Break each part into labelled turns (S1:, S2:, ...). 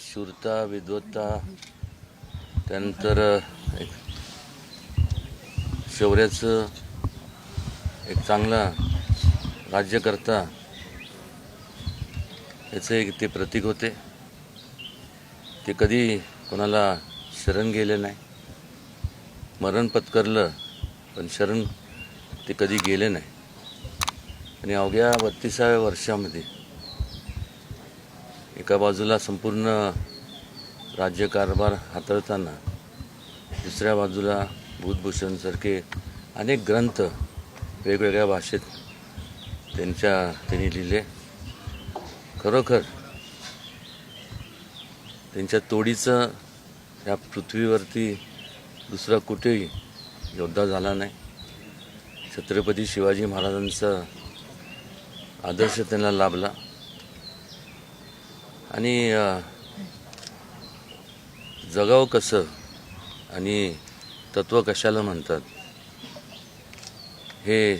S1: शूरता विद्वत्ता त्यानंतर एक शौर्याचं एक चांगला राज्यकर्ता याचं एक ते प्रतीक होते. ते कधी कोणाला शरण गेले नाही. मरण पत्करलं पण शरण ते कधी गेले नाही. आणि अवघ्या बत्तीसाव्या वर्षामध्ये एका बाजूला संपूर्ण राज्यकारभार हाताळताना दुसऱ्या बाजूला भूतभूषणसारखे अनेक ग्रंथ वेगवेगळ्या भाषेत त्यांच्या त्यांनी लिहिले. खरोखर त्यांच्या तोडीचं या पृथ्वीवरती दुसरा कुठेही योद्धा झाला नाही. छत्रपती शिवाजी महाराजांचा आदर्श त्यांना लाभला. आणि जगाव कसं आणि तत्त्व कशाला म्हणतात हे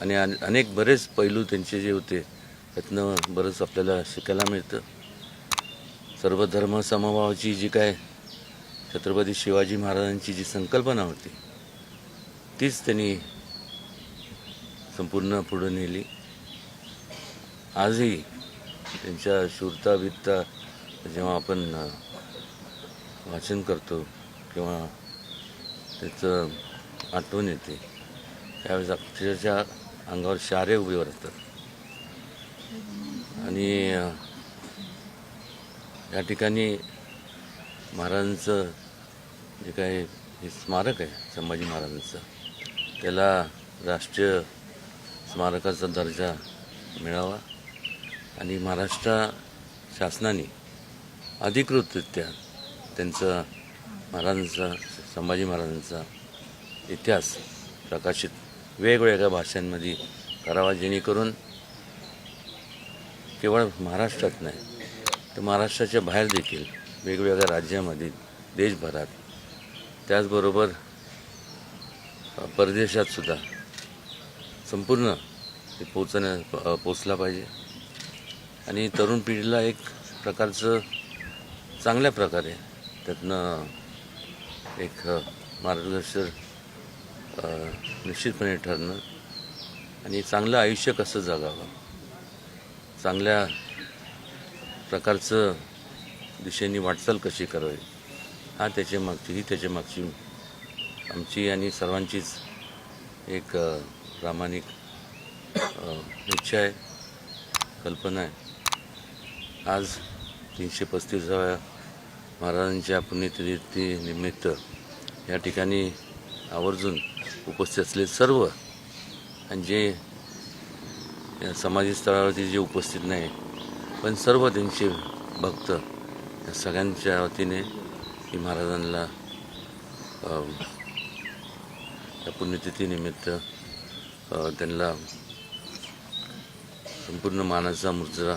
S1: आणि अन- अनेक बरेच पैलू त्यांचे जे होते त्यातनं बरंच आपल्याला शिकायला मिळतं. सर्व धर्म समभावाची जी काय छत्रपती शिवाजी महाराजांची जी संकल्पना होती तीच त्यांनी संपूर्ण पुढं नेली. आजही त्यांच्या शूरता वित्ता जेव्हा आपण वाचन करतो किंवा त्याचं आठवण येते त्यावेळेस अक्षरशः अंगावर शारे उभे असतात आणि या ठिकाणी महाराजांचं जे काही हे स्मारक आहे संभाजी महाराजांचं त्याला राष्ट्रीय स्मारकाचा दर्जा मिळावा. आणि महाराष्ट्र शासनाने अधिकृतरित्या त्यांचा महाराजांचा संभाजी महाराजांचा इतिहास प्रकाशित वेगवेगळ्या भाषांमध्ये करावा जेणेकरून केवळ महाराष्ट्रात नाही तर महाराष्ट्राच्या बाहेर देखील वेगवेगळ्या राज्यामध्ये देशभरात त्याचबरोबर परदेशातसुद्धा परदेशात सुद्धा संपूर्ण ते पोचण्या पोचला पाहिजे. आणि तरुण पिढीला एक प्रकारचं चांगल्या प्रकारे त्यातनं एक मार्गदर्शक मार्गदर्शन निश्चितपणे ठरणं आणि चांगलं आयुष्य कसं जगावं? चांगल्या प्रकारचं दिशेने वाटचाल कशी करावी? हा त्याच्या मागची ही त्याच्या मागची आमची आणि सर्वांचीच एक प्रामाणिक इच्छा आहे कल्पना आहे. आज तीनशे पस्तीसाव्या महाराजांच्या पुण्यतिथीनिमित्त या ठिकाणी आवर्जून उपस्थित असले सर्व आणि जे या समाधी स्थळावरती जे उपस्थित नाही पण सर्व त्यांचे भक्त या सगळ्यांच्या वतीने की महाराजांना या पुण्यतिथीनिमित्त त्यांना संपूर्ण मानाचा मुजरा